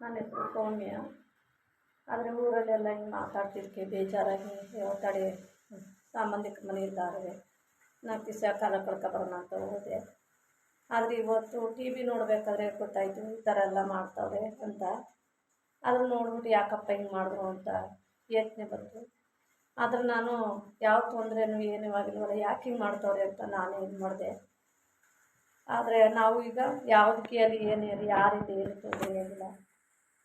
ನನ್ನ ಹೆಸರು ಸೌಮ್ಯ ಆದರೆ ಊರಲ್ಲೆಲ್ಲ ಹಿಂಗೆ ಮಾತಾಡ್ತಿದ್ದಕ್ಕೆ ಬೇಜಾರಾಗಿ ತಡೆ ಸಂಬಂಧಿಕರ ಮನೆ ಇದ್ದಾರೆ ನಾಲ್ಕು ದಿವಸ ಕಾಲ ಕಳ್ಕೊಬರೋಣ ಅಂತ ಹೋದೆ. ಆದರೆ ಇವತ್ತು ಟಿ ವಿ ನೋಡಬೇಕಾದ್ರೆ ಗೊತ್ತಾಯಿತು, ಈ ಥರ ಎಲ್ಲ ಮಾಡ್ತಾವ್ರೆ ಅಂತ. ಅದನ್ನು ನೋಡ್ಬಿಟ್ಟು ಯಾಕಪ್ಪ ಹಿಂಗೆ ಮಾಡಿದ್ರು ಅಂತ ಯೋಚನೆ ಬಂತು. ಆದರೆ ನಾನು ಯಾವ ತೊಂದರೆನೂ ಏನೂ ಆಗಿಲ್ವಲ್ಲ ಯಾಕೆ ಹಿಂಗೆ ಮಾಡ್ತಾವ್ರೆ ಅಂತ ನಾನೇ ಇದು ಮಾಡಿದೆ. ಆದರೆ ನಾವು ಈಗ ಅಲ್ಲಿ ಏನೇ ಆಗಲಿ ಯಾರಿಂದ ಏನು ತೊಂದರೆ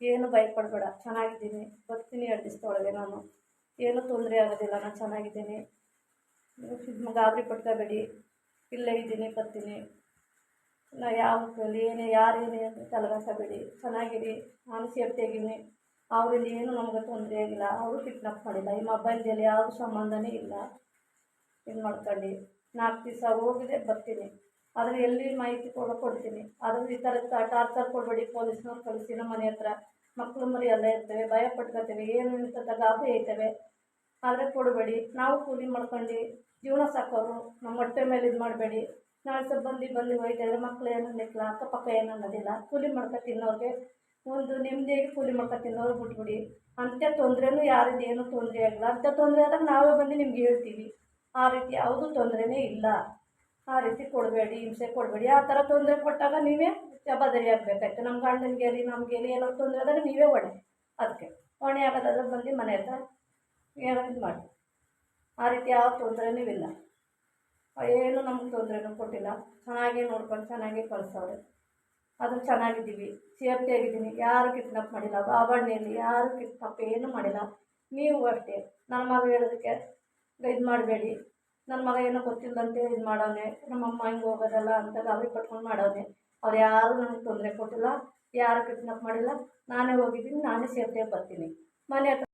ಏನು ಭಯಪಡಬೇಡ, ಚೆನ್ನಾಗಿದ್ದೀನಿ, ಬರ್ತೀನಿ ಎರಡು ದಿವಸದೊಳಗೆ ನಾನು. ಏನೂ ತೊಂದರೆ ಆಗೋದಿಲ್ಲ, ನಾನು ಚೆನ್ನಾಗಿದ್ದೀನಿ. ಇದು ಗಾಬರಿ ಪಡ್ಕೋಬೇಡಿ. ಇಲ್ಲೇ ಇದ್ದೀನಿ, ಬರ್ತೀನಿ. ನಾ ಯಾವ ಏನೇ ಯಾರೇನೇ ಅಂತ ತಲೆಗಾಸಬೇಡಿ ಚೆನ್ನಾಗಿರಿ, ನಾನು ಸೇಫ್ಟಿಯಾಗಿದ್ದೀನಿ. ಅವರಿಂದ ಏನು ನಮಗೆ ತೊಂದರೆ ಆಗಿಲ್ಲ, ಅವರು ಕಿಡ್ನಾಪ್ ಮಾಡಿಲ್ಲ. ಈ ಮೊಬೈಲ್ದಲ್ಲಿ ಯಾವ ಸಂಬಂಧನೇ ಇಲ್ಲ. ಇದು ಮಾಡ್ಕೊಂಡು ನಾಲ್ಕು ದಿವಸ ಹೋಗಿದೆ, ಬರ್ತೀನಿ. ಆದರೆ ಎಲ್ಲಿ ಮಾಹಿತಿ ಕೊಡ ಕೊಡ್ತೀನಿ. ಆದರೂ ಈ ಥರ ಟಾರ್ಚರ್ ಕೊಡಬೇಡಿ, ಪೊಲೀಸ್ನವ್ರು ಕಳಿಸಿ ನಮ್ಮ ಮನೆ ಹತ್ರ. ಮಕ್ಕಳು ಮರಿ ಎಲ್ಲ ಇರ್ತವೆ, ಭಯ ಪಟ್ಕೋತೇವೆ, ಏನು ಅಂತ ಗಾಬರಿ ಐತವೆ. ಆದರೆ ಕೊಡಬೇಡಿ. ನಾವು ಕೂಲಿ ಮಾಡ್ಕೊಂಡು ಜೀವನ ಸಾಕೋರು, ನಮ್ಮ ಹೊಟ್ಟೆ ಮೇಲೆ ಇದು ಮಾಡಬೇಡಿ. ನಾಳೆ ಸ್ವಲ್ಪ ಬಂದು ಬಂದು ಹೋಯ್ತಾಯಿದ್ರೆ ಮಕ್ಳು ಏನು ಅನ್ನಕ್ಕಿಲ್ಲ ಅಕ್ಕಪಕ್ಕ ಏನು ಅನ್ನೋದಿಲ್ಲ ಕೂಲಿ ಮಾಡ್ಕೊ ತಿನ್ನೋರಿಗೆ ಒಂದು ನೆಮ್ಮದಿಯಾಗಿ ಕೂಲಿ ಮಾಡ್ಕೊ ತಿನ್ನೋರು ಬಿಟ್ಬಿಡಿ. ಅಂತ ತೊಂದರೆನೂ ಯಾರಿಂದ ಏನೂ ತೊಂದರೆ ಆಗಿಲ್ಲ ಅಂಥ ತೊಂದರೆ ಆದಾಗ ನಾವೇ ಬಂದು ನಿಮ್ಗೆ ಹೇಳ್ತೀವಿ. ಆ ರೀತಿ ಯಾವುದೂ ತೊಂದರೆನೇ ಇಲ್ಲ. ಆ ರೀತಿ ಕೊಡಬೇಡಿ, ಹಿಂಸೆ ಕೊಡಬೇಡಿ. ಆ ಥರ ತೊಂದರೆ ಕೊಟ್ಟಾಗ ನೀವೇ ಜವಾಬ್ದಾರಿ ಆಗಬೇಕಾಯ್ತು. ನಮ್ಮ ನಮಗೆ ರೀ ಏನೋ ತೊಂದರೆ ಆದರೆ ನೀವೇ ಹೊಣೆ ಅದಕ್ಕೆ ಹೊಣೆ ಆಗೋದಾದ್ರೆ ಬಂದು ಮನೆ ಹತ್ರ ಏನೋ ಇದು ಮಾಡಿ. ಆ ರೀತಿ ಯಾವ ತೊಂದರೆನೂ ಇಲ್ಲ. ಏನು ನಮ್ಗೆ ತೊಂದರೆನೂ ಕೊಟ್ಟಿಲ್ಲ. ಚೆನ್ನಾಗೇ ನೋಡ್ಕೊಂಡು ಚೆನ್ನಾಗೇ ಕಳಿಸೋರು ಅದು ಚೆನ್ನಾಗಿದ್ದೀವಿ. ಸೇಫ್ಟಿ ಆಗಿದ್ದೀನಿ ಯಾರು ಕಿಡ್ನಾಪ್ ಮಾಡಿಲ್ಲ. ಬಾಬಣ್ಣೆಯಲ್ಲಿ ಯಾರು ಕಿಡ್ನಾಪ್ ಏನೂ ಮಾಡಿಲ್ಲ. ನೀವು ಅಷ್ಟೇ. ನನ್ನ ಮಗ ಹೇಳೋದಕ್ಕೆ ಇದು ಮಾಡಬೇಡಿ. ನನ್ನ ಮಗ ಏನೋ ಗೊತ್ತಿಲ್ಲದಂತೆ ಇದು ಮಾಡೋನೆ ನಮ್ಮಮ್ಮ ಹಿಂಗೆ ಹೋಗೋದಲ್ಲ ಅಂತ ಅವ್ರಿಗೆ ಪಟ್ಕೊಂಡು ಮಾಡೋನೆ ಅವ್ರು ಯಾರೂ ನನಗೆ ತೊಂದರೆ ಕೊಟ್ಟಿಲ್ಲ, ಯಾರು ಕಿಡ್ನಾಪ್ ಮಾಡಿಲ್ಲ, ನಾನೇ ಹೋಗಿದ್ದೀನಿ, ನಾನೇ ಸೇಫ್ಟಿಯಾಗಿ ಬರ್ತೀನಿ. ಮನೆ ಹತ್ರ